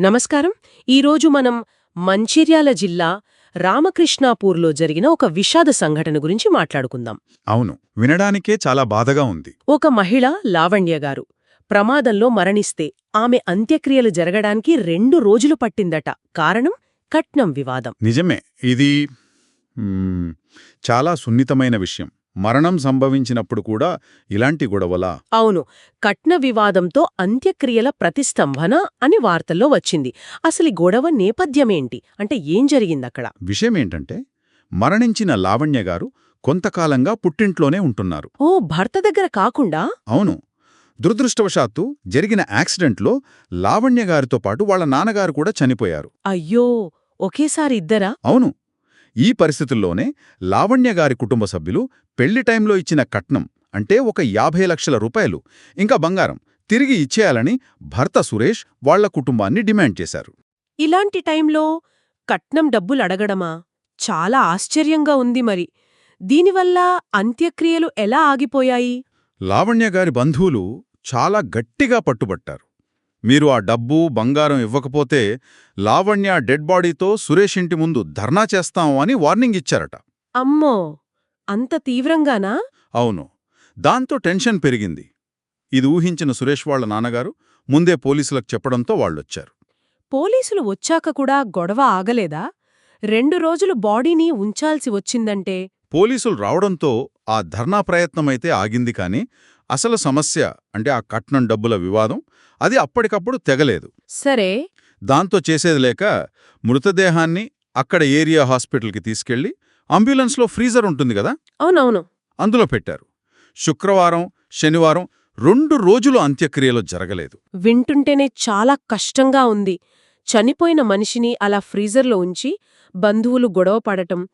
నమస్కారం. ఈరోజు మనం మంచిర్యాల జిల్లా రామకృష్ణాపూర్లో జరిగిన ఒక విషాద సంఘటన గురించి మాట్లాడుకుందాం. అవును వినడానికే చాలా బాధగా ఉంది. ఒక మహిళ లావణ్య గారు ప్రమాదంలో మరణిస్తే ఆమె అంత్యక్రియలు జరగడానికి రెండు రోజులు పట్టిందట. కారణం? కట్నం వివాదం. నిజమే. ఇది మ్మ్, చాలా సున్నితమైన విషయం. మరణం సంభవించినప్పుడు కూడా ఇలాంటి గొడవలా? అవును. కట్న వివాదంతో అంత్యక్రియల ప్రతిష్టంభన అని వార్తల్లో వచ్చింది. అసలు గొడవ నేపథ్యమేంటి? అంటే ఏం జరిగిందక్కడ? విషయమేంటంటే మరణించిన లావణ్య గారు కొంతకాలంగా పుట్టింట్లోనే ఉంటున్నారు. ఓ భర్త దగ్గర కాకుండా? అవును. దురదృష్టవశాత్తు జరిగిన యాక్సిడెంట్లో లావణ్య గారితో పాటు వాళ్ళ నాన్నగారు కూడా చనిపోయారు. అయ్యో! ఒకేసారి ఇద్దరా? అవును. ఈ పరిస్థితుల్లోనే లావణ్య గారి కుటుంబ సభ్యులు పెళ్ళి టైంలో ఇచ్చిన కట్నం అంటే ఒక యాభై లక్షల రూపాయలు ఇంకా బంగారం తిరిగి ఇచ్చేయాలని భర్త సురేష్ వాళ్ళ కుటుంబాన్ని డిమాండ్ చేశారు. ఇలాంటి టైంలో కట్నం డబ్బులు అడగడమా? చాలా ఆశ్చర్యంగా ఉంది మరి. దీనివల్ల అంత్యక్రియలు ఎలా ఆగిపోయాయి? లావణ్య గారి బంధువులు చాలా గట్టిగా పట్టుబట్టారు. మీరు ఆ డబ్బు బంగారం ఇవ్వకపోతే లావణ్య డెడ్ బాడీతో సురేష్ ఇంటి ముందు ధర్నా చేస్తాం అని వార్నింగ్ ఇచ్చారట. అమ్మో! అంత తీవ్రంగానా? అవును. దాంతో టెన్షన్ పెరిగింది. ఇది ఊహించిన సురేష్ వాళ్ళ నాన్నగారు ముందే పోలీసులకు చెప్పడంతో వాళ్ళొచ్చారు. పోలీసులు వచ్చాక కూడా గొడవ ఆగలేదా? రెండు రోజులు బాడీని ఉంచాల్సి వచ్చిందంటే? పోలీసులు రావడంతో ఆ ధర్నా ప్రయత్నమైతే ఆగింది కాని అసలు సమస్య అంటే ఆ కట్నం డబ్బుల వివాదం అది అప్పటికప్పుడు తెగలేదు. సరే. దాంతో చేసేది లేక మృతదేహాన్ని అక్కడ ఏరియా హాస్పిటల్కి తీసుకెళ్ళి అంబులెన్స్లో ఫ్రీజర్ ఉంటుంది కదా? అవునవును. అందులో పెట్టారు. శుక్రవారం శనివారం రెండు రోజులు అంత్యక్రియలు జరగలేదు. వింటుంటేనే చాలా కష్టంగా ఉంది. చనిపోయిన మనిషిని అలా ఫ్రీజర్లో ఉంచి బంధువులు గొడవ పడటం.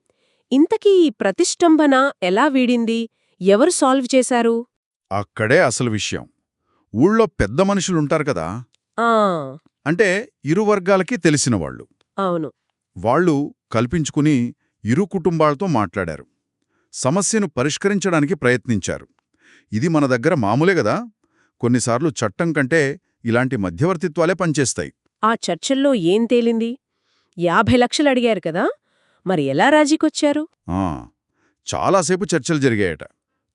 ఇంతకీ ఈ ప్రతిష్టంభన ఎలా వీడింది? ఎవరు సాల్వ్ చేశారు? అక్కడే అసలు విషయం. ఊళ్ళో పెద్ద మనుషులుంటారు కదా? ఆ! అంటే ఇరు వర్గాలకి తెలిసిన వాళ్ళు. అవును. వాళ్ళు కల్పించుకుని ఇరు కుటుంబాలతో మాట్లాడారు. సమస్యను పరిష్కరించడానికి ప్రయత్నించారు. ఇది మన దగ్గర మామూలే గదా కొన్నిసార్లు చట్టం కంటే ఇలాంటి మధ్యవర్తిత్వాలే పనిచేస్తాయి. ఆ చర్చల్లో ఏం తేలింది? యాభై లక్షలు అడిగారు కదా? మరి ఎలా రాజీకొచ్చారు? ఆ, చాలాసేపు చర్చలు జరిగాయట.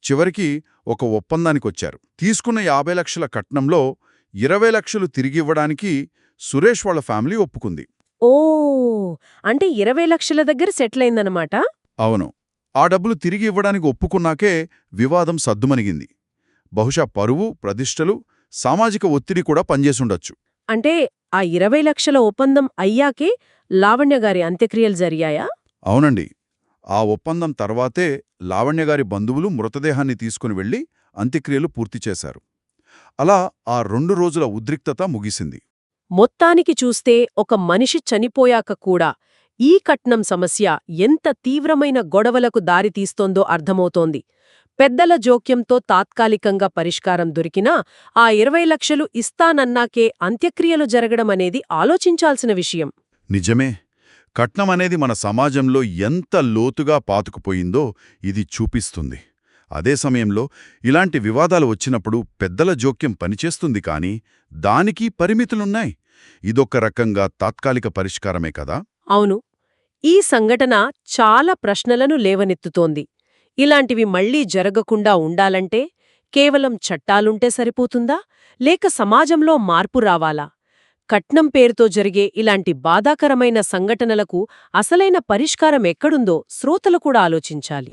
చివరికి ఒక ఒప్పందానికొచ్చారు. తీసుకున్న యాభై లక్షల కట్నంలో ఇరవై లక్షలు తిరిగివ్వడానికి సురేష్ వాళ్ళ ఫ్యామిలీ ఒప్పుకుంది. ఓ! అంటే ఇరవై లక్షల దగ్గర సెటిల్ అయిందనమాట అవును. ఆ డబ్బులు తిరిగి ఇవ్వడానికి ఒప్పుకున్నాకే వివాదం సద్దుమణిగింది. బహుశా పరువు ప్రతిష్టలు సామాజిక ఒత్తిడి కూడా పనిచేసుండొచ్చు. అంటే ఆ ఇరవై లక్షల ఒప్పందం అయ్యాకే లావణ్య గారి అంత్యక్రియలు జరిగాయా? అవునండి. ఆ ఒప్పందం తర్వాతే లావణ్యగారి బంధువులు మృతదేహాన్ని తీసుకుని వెళ్ళి అంత్యక్రియలు పూర్తి చేశారు. అలా ఆ రెండు రోజుల ఉద్రిక్తత ముగిసింది. మొత్తానికి చూస్తే ఒక మనిషి చనిపోయాక కూడా ఈ కట్నం సమస్య ఎంత తీవ్రమైన గొడవలకు దారితీస్తోందో అర్థమవుతోంది. పెద్దల జోక్యంతో తాత్కాలికంగా పరిష్కారం దొరికినా ఆ ఇరవై లక్షలు ఇస్తానన్నాకే అంత్యక్రియలు జరగడమనేది ఆలోచించాల్సిన విషయం. నిజమే. కట్నం అనేది మన సమాజంలో ఎంత లోతుగా పాతుకుపోయిందో ఇది చూపిస్తుంది. అదే సమయంలో ఇలాంటి వివాదాలు వచ్చినప్పుడు పెద్దల జోక్యం పనిచేస్తుంది కానీ దానికి పరిమితులున్నాయి. ఇదొక రకంగా తాత్కాలిక పరిష్కారమే కదా? అవును. ఈ సంఘటన చాలా ప్రశ్నలను లేవనెత్తుతోంది. ఇలాంటివి మళ్ళీ జరగకుండా ఉండాలంటే కేవలం చట్టాలుంటే సరిపోతుందా? లేక సమాజంలో మార్పు రావాలా? కట్నం పేరుతో జరిగే ఇలాంటి బాధాకరమైన సంఘటనలకు అసలైన పరిష్కారం ఎక్కడుందో శ్రోతలు కూడా ఆలోచించాలి.